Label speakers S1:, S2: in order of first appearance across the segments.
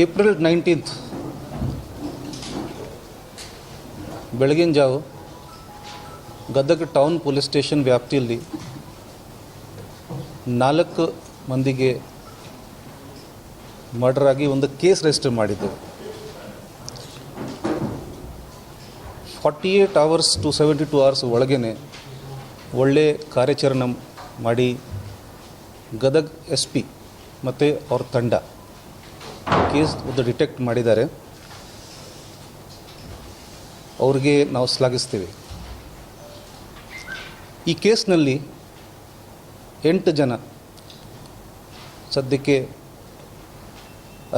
S1: April nineteenth. ಬೆಳಗಿನ ಜಾವ Gadag town police station ವ್ಯಾಪ್ತಿಯಲ್ಲಿ ನಾಲ್ಕು ಮಂದಿಗೆ ಮರ್ಡರ್ ಆಗಿ ಒಂದು ಕೇಸ್ ರಿಜಿಸ್ಟರ್ ಮಾಡಿದ್ದೆವು forty eight hours to seventy two hours ಒಳಗೇ ಒಳ್ಳೆ ಕಾರ್ಯಾಚರಣೆ ಮಾಡಿ ಗದಗ್ ಎಸ್ ಪಿ ಮತ್ತು ಅವ್ರ ತಂಡ. ಕೇಸ್ ಒಂದು ಡಿಟೆಕ್ಟ್ ಮಾಡಿದ್ದಾರೆ. ಅವ್ರಿಗೆ ನಾವು ಶ್ಲಾಘಿಸ್ತೀವಿ. ಈ ಕೇಸ್ನಲ್ಲಿ ಎಂಟು ಜನ ಸದ್ಯಕ್ಕೆ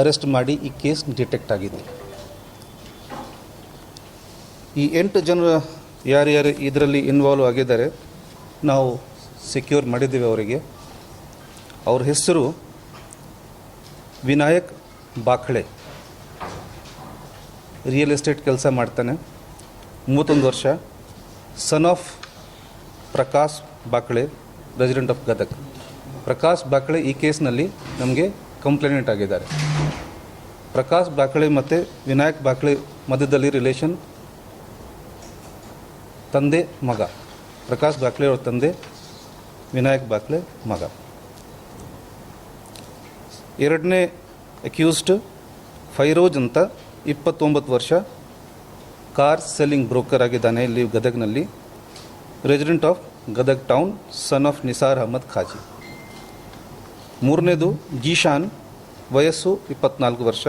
S1: ಅರೆಸ್ಟ್ ಮಾಡಿ ಈ ಕೇಸ್ ಡಿಟೆಕ್ಟ್ ಆಗಿದೆ ಈ ಎಂಟು ಜನ ಯಾರ್ಯಾರು ಇದರಲ್ಲಿ ಇನ್ವಾಲ್ವ್ ಆಗಿದ್ದಾರೆ, ನಾವು ಸೆಕ್ಯೂರ್ ಮಾಡಿದ್ದೀವಿ ಅವರಿಗೆ. ಅವ್ರ ಹೆಸರು ವಿನಾಯಕ್ ಬಾಖಳೆ. ರಿಯಲ್ ಎಸ್ಟೇಟ್ ಕೆಲಸ ಮಾಡ್ತಾನೆ. ಮೂವತ್ತೊಂದು ವರ್ಷ. Son of Prakash Bakale resident of Gadag. Prakash Bakale ಈ ಕೇಸ್ನಲ್ಲಿ ನಮಗೆ ಕಂಪ್ಲೇಂಟ್ ಆಗಿದ್ದಾರೆ. ಪ್ರಕಾಶ್ ಬಾಕಳೆ ಮತ್ತು ವಿನಾಯಕ್ ಬಾಕಳೆ ಮಧ್ಯದಲ್ಲಿ ರಿಲೇಷನ್ ತಂದೆ, ಮಗ. ಪ್ರಕಾಶ್ ಬಾಕಳೆ ಅವರ ತಂದೆ, ವಿನಾಯಕ್ ಬಾಕ್ಲೆ ಮಗ. ಎರಡನೇ ಅಕ್ಯೂಸ್ಡ್ ಫೈರೋಜ್ ಅಂತ ಇಪ್ಪತ್ತೊಂಬತ್ತು ವರ್ಷ ಕಾರ್ ಸೆಲ್ಲಿಂಗ್ ಬ್ರೋಕರ್ ಆಗಿದ್ದಾನೆ ಇಲ್ಲಿ ಗದಗ್ನಲ್ಲಿ, resident of Gadag town, son of Nisar Ahmad Khazi. ಮೂರನೇದು, ಜೀಶಾನ್, ವಯಸ್ಸು ಇಪ್ಪತ್ನಾಲ್ಕು ವರ್ಷ,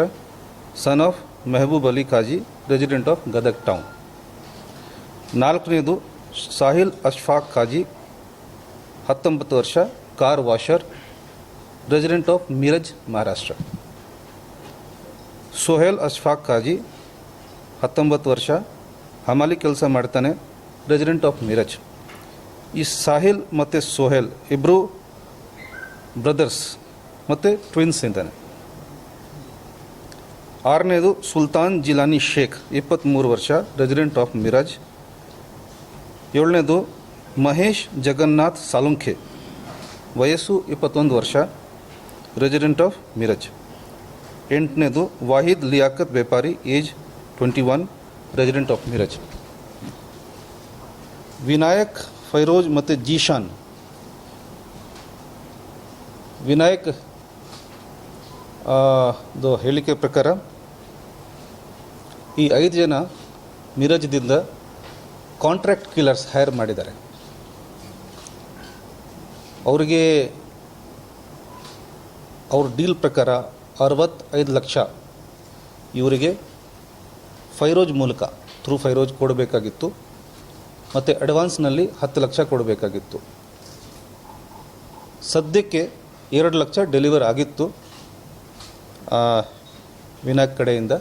S1: son of Mehboob Ali Khazi, resident of Gadag town. ನಾಲ್ಕನೇದು, ಸಾಹಿಲ್ ಅಶ್ಫಾಕ್ ಖಾಜಿ, ಹತ್ತೊಂಬತ್ತು ವರ್ಷ, car washer, resident of Miraj Maharashtra. Sohail Ashfaq Khazi ಹತ್ತೊಂಬತ್ತು ವರ್ಷ ಹಮಾಲಿ ಕೆಲಸ ಮಾಡ್ತಾನೆ ರೆಸಿಡೆಂಟ್ ಆಫ್ ಮೀರಜ್. ಈ ಸಾಹಿಲ್ ಮತ್ತು ಸೊಹೇಲ್ ಇಬ್ಬರು ಬ್ರದರ್ಸ್ ಮತ್ತು ಟ್ವಿನ್ಸ್ ಇದ್ದಾನೆ. ಆರನೇದು ಸುಲ್ತಾನ್ ಜಿಲಾನಿ ಶೇಖ್ ಇಪ್ಪತ್ತ್ಮೂರು ವರ್ಷ ರೆಸಿಡೆಂಟ್ ಆಫ್ ಮಿರಾಜ್. ಏಳನೇದು ಮಹೇಶ್ ಜಗನ್ನಾಥ್ ಸಾಲುಂಖೆ ವಯಸ್ಸು ಇಪ್ಪತ್ತೊಂದು ವರ್ಷ ರೆಸಿಡೆಂಟ್ ಆಫ್ ಮಿರಜ್. ಎಂಟನೇದು ವಾಹಿದ್ ಲಿಯಾಕತ್ ವ್ಯಾಪಾರಿ, age twenty one, resident of Miraj. Vinayak Firoz ಮತ್ತು ಜೀಶಾನ್. ವಿನಾಯಕ್ ದು ಹೇಳಿಕೆ ಪ್ರಕಾರ ಈ ಐದು ಜನ ಮಿರಜ್ದಿಂದ ಕಾಂಟ್ರಾಕ್ಟ್ ಕಿಲ್ಲರ್ಸ್ ಹೈರ್ ಮಾಡಿದ್ದಾರೆ. ಅವರಿಗೆ ಅವ್ರ ಡೀಲ್ ಪ್ರಕಾರ ಅರವತ್ತೈದು ಲಕ್ಷ. ಇವರಿಗೆ ಫೈರೋಜ್ ಮೂಲಕ, ಥ್ರೂ ಫೈರೋಜ್ ಕೊಡಬೇಕಾಗಿತ್ತು. ಮತ್ತು ಅಡ್ವಾನ್ಸ್ನಲ್ಲಿ ಹತ್ತು ಲಕ್ಷ ಕೊಡಬೇಕಾಗಿತ್ತು. ಸದ್ಯಕ್ಕೆ ಎರಡು ಲಕ್ಷ ಡೆಲಿವರ್ ಆಗಿತ್ತು. ವಿನಾಯಕ್ ಕಡೆಯಿಂದ.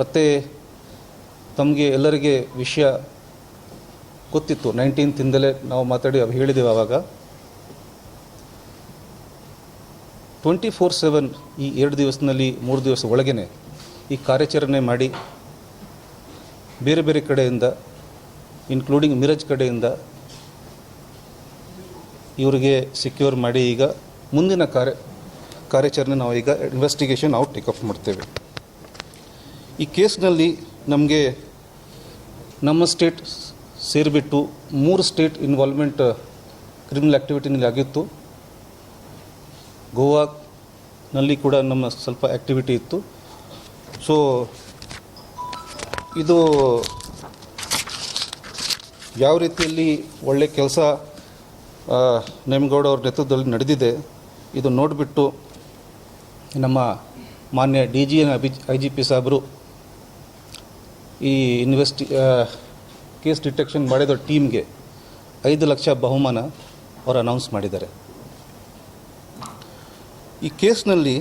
S1: ಮತ್ತು ತಮಗೆ ಎಲ್ಲರಿಗೆ ವಿಷಯ ಗೊತ್ತಿತ್ತು. ನೈನ್ಟೀನ್ತಿಂದಲೇ ನಾವು ಮಾತಾಡಿ ಹೇಳಿದ್ದೇವೆ ಆವಾಗ. ಟ್ವೆಂಟಿ ಫೋರ್ ಸೆವೆನ್ ಈ ಎರಡು ದಿವಸದಲ್ಲಿ, ಮೂರು ದಿವಸ ಒಳಗೇ ಈ ಕಾರ್ಯಾಚರಣೆ ಮಾಡಿ ಬೇರೆ ಬೇರೆ ಕಡೆಯಿಂದ ಇನ್ಕ್ಲೂಡಿಂಗ್ ಮಿರಜ್ ಕಡೆಯಿಂದ ಇವರಿಗೆ ಸೆಕ್ಯೂರ್ ಮಾಡಿ ಈಗ ಮುಂದಿನ ಕಾರ್ಯ, ಕಾರ್ಯಾಚರಣೆ ನಾವು ಈಗ ಇನ್ವೆಸ್ಟಿಗೇಷನ್ ನಾವು ಟೇಕಪ್ ಮಾಡ್ತೇವೆ. ಈ ಕೇಸ್ನಲ್ಲಿ ನಮಗೆ ನಮ್ಮ ಸ್ಟೇಟ್ ಸೇರಿಬಿಟ್ಟು ಮೂರು ಸ್ಟೇಟ್ ಇನ್ವಾಲ್ವ್ಮೆಂಟ್ ಕ್ರಿಮಿನಲ್ ಆ್ಯಕ್ಟಿವಿಟಿನಲ್ಲಿ ಆಗಿತ್ತು. ಗೋವಾನಲ್ಲಿ ಕೂಡ ನಮ್ಮ ಸ್ವಲ್ಪ ಆ್ಯಕ್ಟಿವಿಟಿ ಇತ್ತು. ಸೊ ಇದು ಯಾವ ರೀತಿಯಲ್ಲಿ ಒಳ್ಳೆ ಕೆಲಸ ನೇಮಗೌಡ ಅವ್ರ ನೇತೃತ್ವದಲ್ಲಿ ನಡೆದಿದೆ, ಇದು ನೋಡಿಬಿಟ್ಟು ನಮ್ಮ ಮಾನ್ಯ ಡಿ ಜಿ ಎನ್ ಅಭಿ, ಐ ಜಿ ಪಿ ಸಾಹೇಬರು ಈ ಇನ್ವೆಸ್ಟಿ ಕೇಸ್ ಡಿಟೆಕ್ಷನ್ ಮಾಡಿದ ಟೀಮ್ಗೆ ಐದು ಲಕ್ಷ ಬಹುಮಾನ ಅವರು ಅನೌನ್ಸ್ ಮಾಡಿದ್ದಾರೆ. ಈ ಕೇಸ್ನಲ್ಲಿ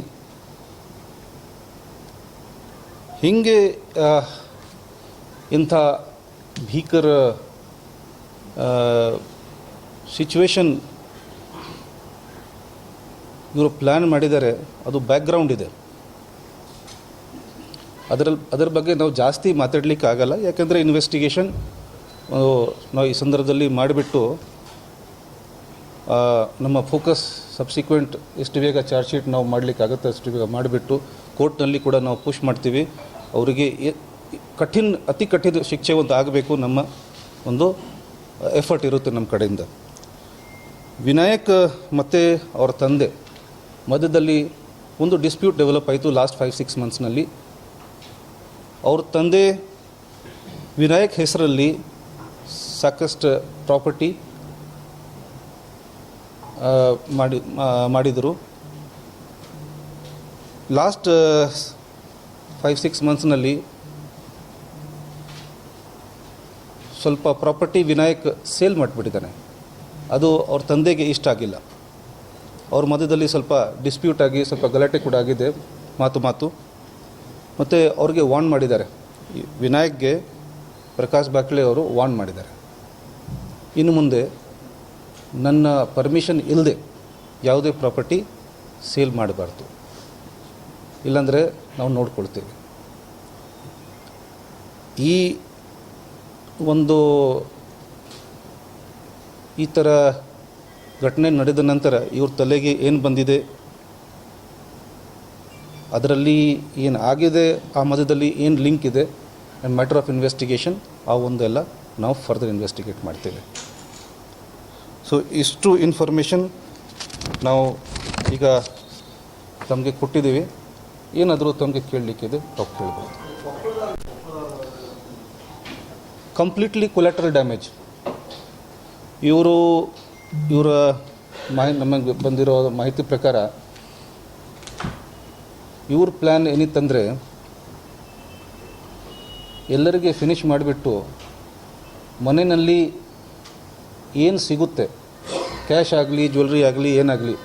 S1: ಹೀಗೆ ಇಂಥ ಭೀಕರ ಸಿಚುವೇಶನ್ ಇವರು ಪ್ಲ್ಯಾನ್ ಮಾಡಿದ್ದಾರೆ, ಅದು ಬ್ಯಾಕ್ಗ್ರೌಂಡ್ ಇದೆ. ಅದರಲ್ಲಿ ಅದರ ಬಗ್ಗೆ ನಾವು ಜಾಸ್ತಿ ಮಾತಾಡಲಿಕ್ಕೆ ಆಗಲ್ಲ ಯಾಕೆಂದರೆ ಇನ್ವೆಸ್ಟಿಗೇಷನ್ ನಾವು ಈ ಸಂದರ್ಭದಲ್ಲಿ ಮಾಡಿಬಿಟ್ಟು ನಮ್ಮ ಫೋಕಸ್ ಸಬ್ಸಿಕ್ವೆಂಟ್ ಎಷ್ಟು ಬೇಗ ಚಾರ್ಜ್ ಶೀಟ್ ನಾವು ಮಾಡಲಿಕ್ಕಾಗುತ್ತೆ ಅಷ್ಟು ಬೇಗ ಮಾಡಿಬಿಟ್ಟು ಕೋರ್ಟ್ನಲ್ಲಿ ಕೂಡ ನಾವು ಪುಷ್ ಮಾಡ್ತೀವಿ. ಅವರಿಗೆ ಕಠಿಣ, ಅತಿ ಕಠಿಣ ಶಿಕ್ಷೆ ಒಂದು ಆಗಬೇಕು ನಮ್ಮ ಒಂದು ಎಫರ್ಟ್ ಇರುತ್ತೆ ನಮ್ಮ ಕಡೆಯಿಂದ. ವಿನಾಯಕ್ ಮತ್ತು ಅವರ ತಂದೆ ಮಧ್ಯದಲ್ಲಿ ಒಂದು ಡಿಸ್ಪ್ಯೂಟ್ ಡೆವಲಪ್ ಆಯಿತು ಲಾಸ್ಟ್ ಫೈವ್, ಸಿಕ್ಸ್ ಮಂತ್ಸ್ನಲ್ಲಿ. ಅವ್ರ ತಂದೆ ವಿನಾಯಕ್ ಹೆಸರಲ್ಲಿ ಸಾಕಷ್ಟು ಪ್ರಾಪರ್ಟಿ ಮಾಡಿ ಮಾಡಿದರು. ಲಾಸ್ಟ್ ಫೈವ್ ಸಿಕ್ಸ್ ಮಂತ್ಸ್ನಲ್ಲಿ ಸ್ವಲ್ಪ ಪ್ರಾಪರ್ಟಿ ವಿನಾಯಕ್ ಸೇಲ್ ಮಾಡಿಬಿಟ್ಟಿದ್ದಾನೆ. ಅದು ಅವ್ರ ತಂದೆಗೆ ಇಷ್ಟ ಆಗಿಲ್ಲ. ಅವ್ರ ಮಧ್ಯದಲ್ಲಿ ಸ್ವಲ್ಪ ಡಿಸ್ಪ್ಯೂಟ್ ಆಗಿ, ಸ್ವಲ್ಪ ಗಲಾಟೆ ಕೂಡ ಆಗಿದೆ, ಮಾತು ಮಾತು. ಮತ್ತು ಅವ್ರಿಗೆ ವಾರ್ನ್ ಮಾಡಿದ್ದಾರೆ. ವಿನಾಯಕ್ಗೆ ಪ್ರಕಾಶ್ ಬಾಕ್ಲೆ ಅವರು ವಾರ್ನ್ ಮಾಡಿದ್ದಾರೆ. ಇನ್ನು ಮುಂದೆ ನನ್ನ ಪರ್ಮಿಷನ್ ಇಲ್ಲದೆ ಯಾವುದೇ ಪ್ರಾಪರ್ಟಿ ಸೇಲ್ ಮಾಡಬಾರ್ದು. ಇಲ್ಲಾಂದರೆ ನಾವು ನೋಡ್ಕೊಳ್ತೇವೆ. ಈ ಒಂದು ಈ ಥರ ಘಟನೆ ನಡೆದ ನಂತರ ಇವ್ರ ತಲೆಗೆ ಏನು ಬಂದಿದೆ? ಅದರಲ್ಲಿ ಏನು ಆಗಿದೆ? ಆ ಮಧ್ಯದಲ್ಲಿ ಏನು ಲಿಂಕ್ ಇದೆ? ಆ್ಯಂಡ್ ಮ್ಯಾಟರ್ ಆಫ್ ಇನ್ವೆಸ್ಟಿಗೇಷನ್ ಆ ಒಂದೆಲ್ಲ ನಾವು ಫರ್ದರ್ ಇನ್ವೆಸ್ಟಿಗೇಟ್ ಮಾಡ್ತೇವೆ. ಸೊ ಇಷ್ಟು ಇನ್ಫಾರ್ಮೇಷನ್ ನಾವು ಈಗ ತಮಗೆ ಕೊಟ್ಟಿದ್ದೀವಿ. ಏನಾದರೂ ತಮಗೆ ಕೇಳಲಿಕ್ಕಿದೆ ತಾವು ಕೇಳ್ಬೋದು. ಕಂಪ್ಲೀಟ್ಲಿ ಕೊಲೆಟ್ರಲ್ ಡ್ಯಾಮೇಜ್ ಇವರು, ಇವರ ಮಾಹಿ, ನಮಗೆ ಬಂದಿರೋ ಮಾಹಿತಿ ಪ್ರಕಾರ, ಇವ್ರ ಪ್ಲ್ಯಾನ್ ಏನಿತ್ತಂದರೆ, ಎಲ್ಲರಿಗೆ ಫಿನಿಷ್ ಮಾಡಿಬಿಟ್ಟು ಮನೆಯಲ್ಲಿ ಏನು ಸಿಗುತ್ತೆ ಕ್ಯಾಶ್ ಆಗಲಿ ಜ್ಯುವೆಲ್ರಿ ಆಗಲಿ ಏನಾಗಲಿ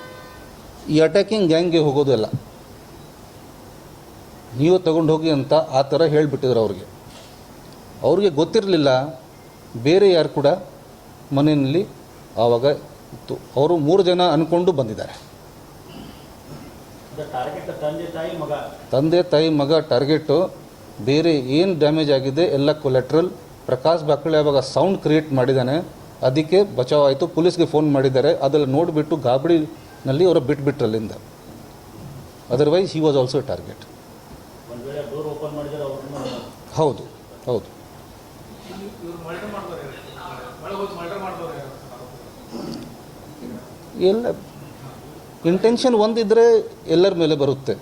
S1: ಈ ಅಟ್ಯಾಕಿಂಗ್ ಗ್ಯಾಂಗ್ಗೆ ಹೋಗೋದಲ್ಲ ನೀವು ತಗೊಂಡು ಹೋಗಿ ಅಂತ ಆ ಥರ ಹೇಳಿಬಿಟ್ಟಿದ್ರು ಅವ್ರಿಗೆ. ಅವ್ರಿಗೆ ಗೊತ್ತಿರಲಿಲ್ಲ ಬೇರೆ ಯಾರು ಕೂಡ ಮನೆಯಲ್ಲಿ ಆವಾಗ ಇತ್ತು. ಅವರು ಮೂರು ಜನ ಅಂದ್ಕೊಂಡು ಬಂದಿದ್ದಾರೆ.
S2: ತಂದೆ ತಾಯಿ ಮಗ.
S1: ತಂದೆ ತಾಯಿ ಮಗ ಟಾರ್ಗೆಟು ಬೇರೆ ಏನು ಡ್ಯಾಮೇಜ್ ಆಗಿದೆ ಎಲ್ಲ ಕೊಲೆಟ್ರಲ್ ಪ್ರಕಾಶ್ ಬಾಕಳೆ ಅವಾಗ ಸೌಂಡ್ ಕ್ರಿಯೇಟ್ ಮಾಡಿದ್ದಾನೆ. ಅದಕ್ಕೆ ಬಚಾವ್ ಆಯಿತು ಪೊಲೀಸ್ಗೆ ಫೋನ್ ಮಾಡಿದ್ದಾರೆ. ಅದೆಲ್ಲ ನೋಡಿಬಿಟ್ಟು ಗಾಬಡಿನಲ್ಲಿ ಅವರು ಬಿಟ್ಬಿಟ್ರು ಅಲ್ಲಿಂದ otherwise he was also target
S2: ಒಂದ್ ಡೋರ್ ಓಪನ್ ಮಾಡಿದ್ರೆ ಅವ್ರನ್ನ
S1: ಹೌದು ಹೌದು. ಎಲ್ಲ ಇಂಟೆನ್ಷನ್ ಒಂದಿದ್ರೆ ಎಲ್ಲರ ಮೇಲೆ ಬರುತ್ತೆ.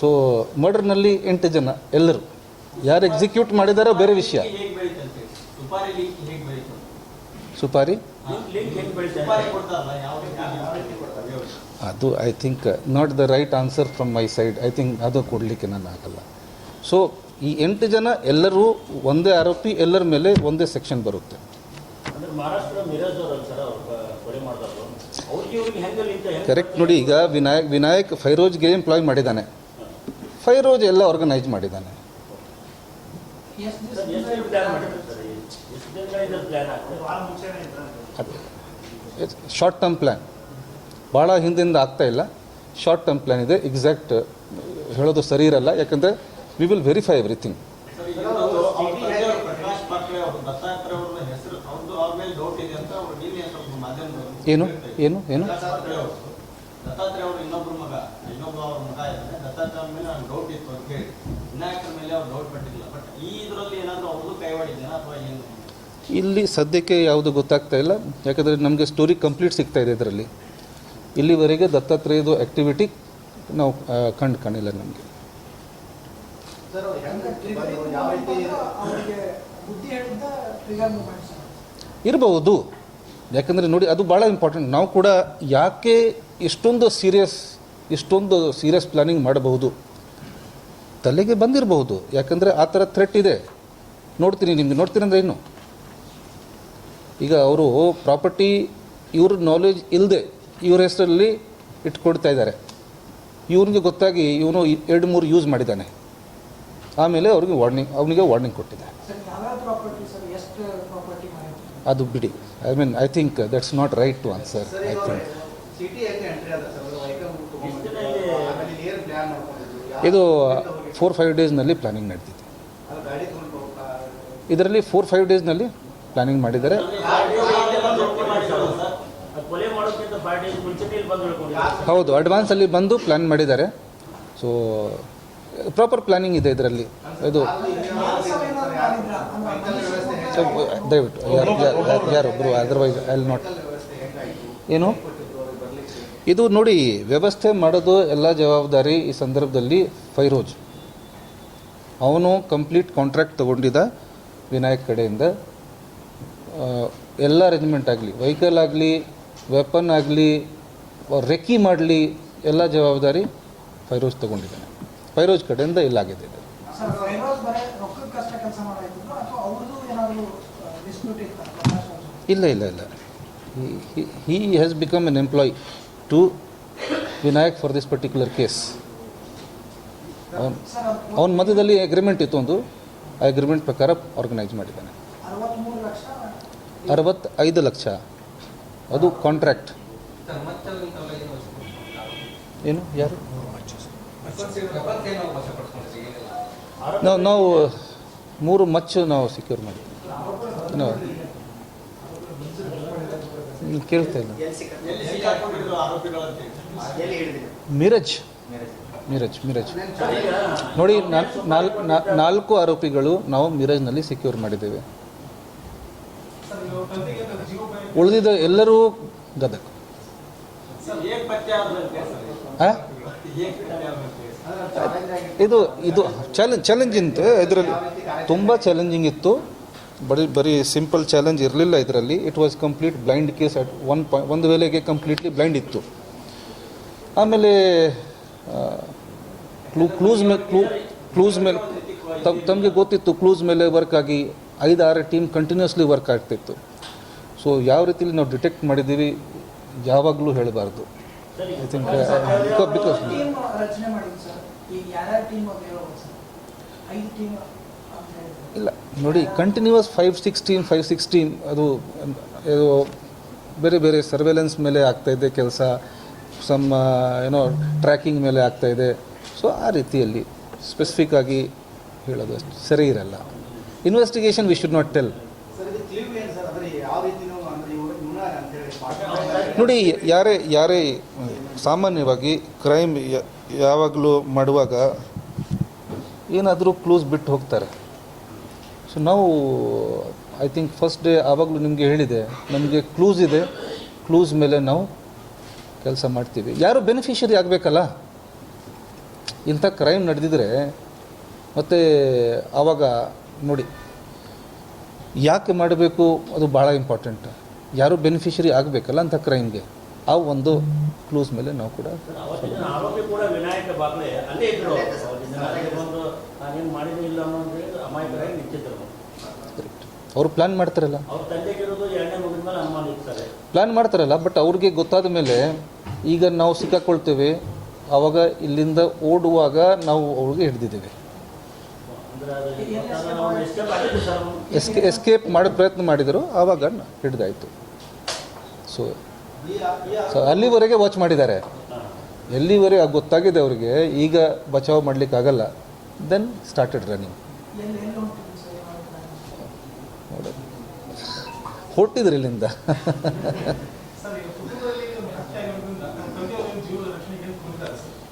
S1: ಸೊ ಮರ್ಡರ್ನಲ್ಲಿ ಎಂಟು ಜನ ಎಲ್ಲರೂ. ಯಾರು ಎಕ್ಸಿಕ್ಯೂಟ್ ಮಾಡಿದಾರೋ ಬೇರೆ ವಿಷಯ.
S3: ಸುಪಾರಿ?
S1: ಅದು I think not the right answer from my side I think ಅದು ಕೊಡಲಿಕ್ಕೆ ನಾನು ಆಗಲ್ಲ. ಸೊ ಈ ಎಂಟು ಜನ ಎಲ್ಲರೂ ಒಂದೇ ಆರೋಪಿ ಎಲ್ಲರ ಮೇಲೆ ಒಂದೇ ಸೆಕ್ಷನ್ ಬರುತ್ತೆ. ಕರೆಕ್ಟ್ ನೋಡಿ ಈಗ ವಿನಾಯಕ್ ವಿನಾಯಕ್ ಫೈರೋಜ್ಗೆ ಎಂಪ್ಲಾಯ್ ಮಾಡಿದ್ದಾನೆ. ಫೈರೋಜ್ ಎಲ್ಲ ಆರ್ಗನೈಸ್ ಮಾಡಿದ್ದಾನೆ. ಶಾರ್ಟ್ ಟರ್ಮ್ ಪ್ಲ್ಯಾನ್ ಭಾಳ ಹಿಂದಿಂದ ಆಗ್ತಾ ಇಲ್ಲ. ಶಾರ್ಟ್ ಟರ್ಮ್ ಪ್ಲ್ಯಾನ್ ಇದೆ. ಎಕ್ಸಾಕ್ಟ್ ಹೇಳೋದು ಸರಿ ಇರಲ್ಲ. ಯಾಕಂದರೆ ವಿ ವಿಲ್ ವೆರಿಫೈ ಎವ್ರಿಥಿಂಗ್ ಏನು? ಏನು? ಏನು?
S3: ಮೇಲೆ
S1: ಇಲ್ಲಿ ಸದ್ಯಕ್ಕೆ ಯಾವುದು ಗೊತ್ತಾಗ್ತಾ ಇಲ್ಲ. ಯಾಕಂದರೆ ನಮಗೆ ಸ್ಟೋರಿ ಕಂಪ್ಲೀಟ್ ಸಿಗ್ತಾ ಇದೆ ಇದರಲ್ಲಿ. ಇಲ್ಲಿವರೆಗೆ ದತ್ತಾತ್ರೇಯದು ಆ್ಯಕ್ಟಿವಿಟಿ ನಾವು ಕಂಡು ಕಾಣಿಲ್ಲ ನಮಗೆ. ಇರಬಹುದು. ಯಾಕಂದರೆ ನೋಡಿ ಅದು ಭಾಳ ಇಂಪಾರ್ಟೆಂಟ್ ನಾವು ಕೂಡ ಯಾಕೆ ಇಷ್ಟೊಂದು ಸೀರಿಯಸ್ ಇಷ್ಟೊಂದು ಸೀರಿಯಸ್ ಪ್ಲಾನಿಂಗ್ ಮಾಡಬಹುದು? ತಲೆಗೆ ಬಂದಿರಬಹುದು. ಯಾಕಂದರೆ ಆ ಥರ ಥ್ರೆಟ್ ಇದೆ. ನೋಡ್ತೀನಿ ನಿಮಗೆ. ನೋಡ್ತೀನಿ ಅಂದರೆ ಏನು? ಈಗ ಅವರು ಪ್ರಾಪರ್ಟಿ ಇವ್ರ ನಾಲೆಜ್ ಇಲ್ಲದೆ ಇವ್ರ ಹೆಸರಲ್ಲಿ ಇಟ್ಕೊಡ್ತಾ ಇದ್ದಾರೆ. ಇವನಿಗೆ ಗೊತ್ತಾಗಿ ಇವನು ಎರಡು ಮೂರು ಯೂಸ್ ಮಾಡಿದ್ದಾನೆ. ಆಮೇಲೆ ಅವ್ರಿಗೆ ವಾರ್ನಿಂಗ್ ಅವನಿಗೆ ವಾರ್ನಿಂಗ್ ಕೊಟ್ಟಿದ್ದಾರೆ.
S4: ಸರ್ ಯಾವ್ಯಾವ ಪ್ರಾಪರ್ಟಿ ಸರ್ ಎಷ್ಟು ಪ್ರಾಪರ್ಟಿ ಮಾಡಿದ್ರು
S1: ಅದು ಬಿಡಿ. I mean I think that's not right to answer I think ಇದು ಫೋರ್ ಫೈವ್ ಡೇಸ್ನಲ್ಲಿ ಪ್ಲಾನಿಂಗ್ ನಡೆದಿದೆ ಇದರಲ್ಲಿ ಫೋರ್ ಫೈವ್ ಡೇಸ್ನಲ್ಲಿ ಪ್ಲಾನಿಂಗ್ ಮಾಡಿದ್ದಾರೆ.
S2: ಹೌದು ಅಡ್ವಾನ್ಸ್ ಇಲ್ಲಿ ಬಂದು
S1: ಪ್ಲಾನ್ ಮಾಡಿದ್ದಾರೆ. ಸೊ ಪ್ರಾಪರ್ ಪ್ಲ್ಯಾನಿಂಗ್ ಇದೆ ಇದರಲ್ಲಿ. ಇದು ದಯವಿಟ್ಟು, ಯಾರು ಯಾರು ಯಾರೊಬ್ಬರು ಅದರ್ವೈಸ್ ಐ ನಾಟ್ ಏನು? ಇದು ನೋಡಿ, ವ್ಯವಸ್ಥೆ ಮಾಡೋದು ಎಲ್ಲ ಜವಾಬ್ದಾರಿ ಈ ಸಂದರ್ಭದಲ್ಲಿ ಫೈರೋಜ್. ಅವನು ಕಂಪ್ಲೀಟ್ ಕಾಂಟ್ರಾಕ್ಟ್ ತಗೊಂಡಿದ್ದ ವಿನಾಯಕ್ ಕಡೆಯಿಂದ. ಎಲ್ಲ ಅರೇಂಜ್ಮೆಂಟ್ ಆಗಲಿ ವೆಹಿಕಲ್ ಆಗಲಿ ವೆಪನ್ ಆಗಲಿ ರೆಕ್ಕಿ ಮಾಡಲಿ ಎಲ್ಲ ಜವಾಬ್ದಾರಿ ಫೈರೋಜ್ ತಗೊಂಡಿದ್ದಾನೆ. ಫೈರೋಜ್ ಕಡೆಯಿಂದ ಇಲ್ಲಾಗಿದೆ ಇಲ್ಲ ಇಲ್ಲ ಇಲ್ಲ. He has become an employ to Vinayak for this particular case ಅವನು ಅವನ ಮಧ್ಯದಲ್ಲಿ ಅಗ್ರಿಮೆಂಟ್ ಇತ್ತು ಒಂದು. ಆ ಅಗ್ರಿಮೆಂಟ್ ಪ್ರಕಾರ ಆರ್ಗನೈಸ್ ಮಾಡಿದ್ದಾನೆ. ಅರವತ್ತೈದು ಲಕ್ಷ. ಅದು ಕಾಂಟ್ರಾಕ್ಟ್ ಏನು? ಯಾರು? ನಾವು ನಾವು ಮೂರು ಮಚ್ಚು ನಾವು ಸೆಕ್ಯೂರ್ ಮಾಡಿ. ಕೇಳ್ತಾ ಇಲ್ಲ. ಮಿರಜ್. ಮಿರಜ್ ಮಿರಜ್. ನೋಡಿ ನಾಲ್ಕು ಆರೋಪಿಗಳು ನಾವು ಮಿರಜ್ನಲ್ಲಿ ಸೆಕ್ಯೂರ್ ಮಾಡಿದ್ದೇವೆ. ಉಳಿದಿದ್ದ ಎಲ್ಲರೂ ಗದಗ. ಇದು ಇದು ಚಾಲೆಂಜ್ ಚಾಲೆಂಜ್ ಇತ್ತು ಇದರಲ್ಲಿ ತುಂಬ ಚಾಲೆಂಜಿಂಗ್ ಇತ್ತು. ಬರೀ ಬರೀ ಸಿಂಪಲ್ ಚಾಲೆಂಜ್ ಇರಲಿಲ್ಲ ಇದರಲ್ಲಿ. It was complete blind case at one point ಒಂದು ವೇಳೆಗೆ ಕಂಪ್ಲೀಟ್ಲಿ ಬ್ಲೈಂಡ್ ಇತ್ತು. ಆಮೇಲೆ ಕ್ಲೂ ಕ್ಲೂಸ್ ಮೇಲೆ ಕ್ಲೂ ಕ್ಲೂಸ್ ಮೇಲೆ ತಮ್ ತಮಗೆ ಗೊತ್ತಿತ್ತು ಕ್ಲೂಸ್ ಮೇಲೆ ವರ್ಕ್ ಆಗಿ ಐದು ಆರು ಟೀಮ್ ಕಂಟಿನ್ಯೂಸ್ಲಿ ವರ್ಕ್ ಆಗ್ತಿತ್ತು. ಸೊ ಯಾವ ರೀತಿಯಲ್ಲಿ ನಾವು ಡಿಟೆಕ್ಟ್ ಮಾಡಿದ್ದೀವಿ ಯಾವಾಗಲೂ ಹೇಳಬಾರ್ದು. ಐ ಥಿಂಕ್ ಬಿಕಾಸ್ ಇಲ್ಲ ನೋಡಿ continuous five six team five six team ಅದು ಇದು ಬೇರೆ ಬೇರೆ ಸರ್ವೆಲೆನ್ಸ್ ಮೇಲೆ ಆಗ್ತಾಯಿದೆ ಕೆಲಸ ಸಮ್ ಏನೋ ಟ್ರ್ಯಾಕಿಂಗ್ ಮೇಲೆ ಆಗ್ತಾಯಿದೆ ಸೊ ಆ ರೀತಿಯಲ್ಲಿ ಸ್ಪೆಸಿಫಿಕ್ ಆಗಿ ಹೇಳೋದು ಅಷ್ಟು. ಸರಿ ಇರಲ್ಲ. Investigation we should not tell
S5: sir ಇದು ಕ್ಲೀವ್ ಏನು ಸರ್ ಅಂದ್ರೆ ಯಾವ ರೀತಿನೂ ಅಂದ್ರೆ ಇವ್ರು ಇವನ ಅಂತೇಳಿ ಪಾರ್ಟ್ನರ್
S1: ನೋಡಿ, ಯಾರೇ ಯಾರೇ ಸಾಮಾನ್ಯವಾಗಿ ಕ್ರೈಮ್ ಯಾವಾಗಲೂ ಮಾಡುವಾಗ ಏನಾದರೂ ಕ್ಲೂಸ್ ಬಿಟ್ಟು ಹೋಗ್ತಾರೆ. ಸೊ ನಾವು ಐ ಥಿಂಕ್ ಫಸ್ಟ್ ಡೇ ಆವಾಗಲೂ ನಿಮಗೆ ಹೇಳಿದೆ, ನಮಗೆ ಕ್ಲೂಸ್ ಇದೆ. ಕ್ಲೂಸ್ ಮೇಲೆ ನಾವು ಕೆಲಸ ಮಾಡ್ತೀವಿ. ಯಾರು ಬೆನಿಫಿಷರಿ ಆಗಬೇಕಲ್ಲ? ಇಂಥ ಕ್ರೈಮ್ ನಡೆದಿದ್ರೆ ಮತ್ತು ಆವಾಗ ನೋಡಿ, ಯಾಕೆ ಮಾಡಬೇಕು? ಅದು ಭಾಳ ಇಂಪಾರ್ಟೆಂಟ್ ಯಾರು ಬೆನಿಫಿಷರಿ ಆಗಬೇಕಲ್ಲ ಅಂತ ಕ್ರೈಮ್ಗೆ ಆ ಒಂದು ಕ್ಲೂಸ್ ಮೇಲೆ ನಾವು ಕೂಡ ಅವರು ಪ್ಲ್ಯಾನ್ ಮಾಡ್ತಾರಲ್ಲ. ಪ್ಲ್ಯಾನ್ ಮಾಡ್ತಾರಲ್ಲ ಬಟ್ ಅವ್ರಿಗೆ ಗೊತ್ತಾದ ಮೇಲೆ ಈಗ ನಾವು ಸಿಕ್ಕಾಕೊಳ್ತೇವೆ ಅವಾಗ ಇಲ್ಲಿಂದ ಓಡುವಾಗ ನಾವು ಅವ್ರಿಗೆ ಹಿಡಿದಿದ್ದೇವೆ
S2: ಅಂದ್ರೆ ಅದು ಗೊತ್ತಾದ ನಾವು escape ಆಗಿದ್ದು ಸರ್ ಅವ್ನು.
S1: ಎಸ್ಕೆ ಎಸ್ಕೇಪ್ ಮಾಡೋ ಪ್ರಯತ್ನ ಮಾಡಿದರು ಆವಾಗ ಹಿಡಿದಾಯಿತು. ಸೊ ಸೊ ಅಲ್ಲಿವರೆಗೆ ವಾಚ್ ಮಾಡಿದ್ದಾರೆ.
S2: ಹಾ.
S1: ಎಲ್ಲಿವರೆಗೆ ಗೊತ್ತಾಗಿದೆ ಅವರಿಗೆ ಈಗ ಬಚಾವ್ ಮಾಡಲಿಕ್ಕಾಗಲ್ಲ ದೆನ್ ಸ್ಟಾರ್ಟೆಡ್ ರನ್ನಿಂಗ್ ಹೊಟ್ಟಿದ್ರು ಇಲ್ಲಿಂದ.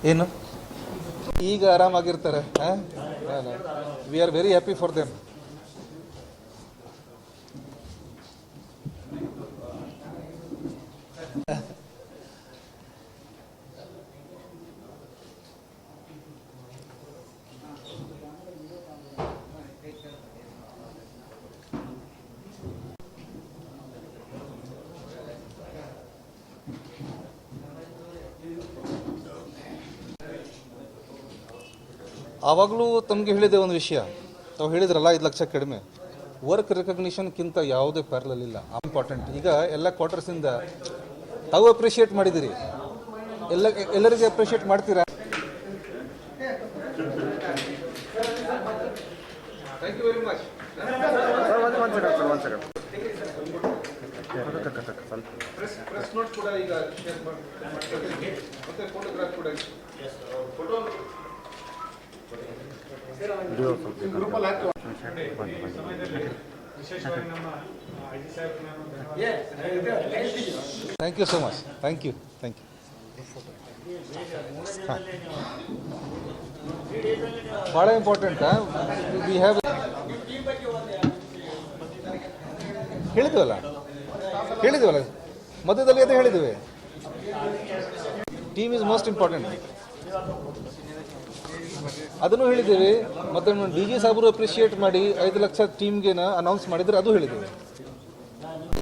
S1: ಏನು ಈಗ ಆರಾಮಾಗಿರ್ತಾರೆ we are very happy for them ಆವಾಗಲೂ ತಮಗೆ ಹೇಳಿದೆ ಒಂದು ವಿಷಯ. ತಾವು ಹೇಳಿದ್ರಲ್ಲ ಐದು ಲಕ್ಷ ಕಡಿಮೆ. ವರ್ಕ್ ರೆಕಗ್ನಿಷನ್ಕ್ಕಿಂತ ಯಾವುದೇ ಪ್ಯಾರಲಲ್ ಇಲ್ಲ. ಇಂಪಾರ್ಟೆಂಟ್ ಈಗ ಎಲ್ಲ ಕ್ವಾರ್ಟರ್ಸಿಂದ ತಾವು ಅಪ್ರಿಷಿಯೇಟ್ ಮಾಡಿದಿರಿ ಎಲ್ಲ ಎಲ್ಲರಿಗೂ ಅಪ್ರಿಷಿಯೇಟ್ ಮಾಡ್ತೀರಾ? Thank you very much press press note ಕೂಡ ಈಗ ಶೇರ್ ಮಾಡಿ ಮತ್ತೆ ಫೋಟೋಗ್ರಾಫ್ ಕೂಡ ಫೋಟೋ ಗ್ರೂಪಲ್ಲಿ ಹಾಕಿ
S6: ವಿಶೇಷವಾಗಿ ನಮ್ಮ ಐ ಜಿ ಸಾಹೇಬ್ರಿಗೆ ನಾನು
S1: thank you so much thank you thank you ಭಾಳ ಇಂಪಾರ್ಟೆಂಟ್ ವಿ ಹ್ಯಾವ್ ಹೇಳಿದ್ವಲ್ಲ? ಹೇಳಿದ್ವಲ್ಲ? ಮಧ್ಯದಲ್ಲಿ ಅದೇ ಹೇಳಿದ್ವಿ. ಟೀಮ್ ಇಸ್ ಮೋಸ್ಟ್ ಇಂಪಾರ್ಟೆಂಟ್ ಅದನ್ನು ಹೇಳಿದ್ದೇವೆ. ಮತ್ತೆ ಡಿ ಜಿ ಸಾಬ್ರು ಅಪ್ರಿಷಿಯೇಟ್ ಮಾಡಿ ಐದು ಲಕ್ಷ ಟೀಮ್ಗೆ ಅನೌನ್ಸ್ ಮಾಡಿದ್ರೆ ಅದು ಹೇಳಿದ್ದೀವಿ.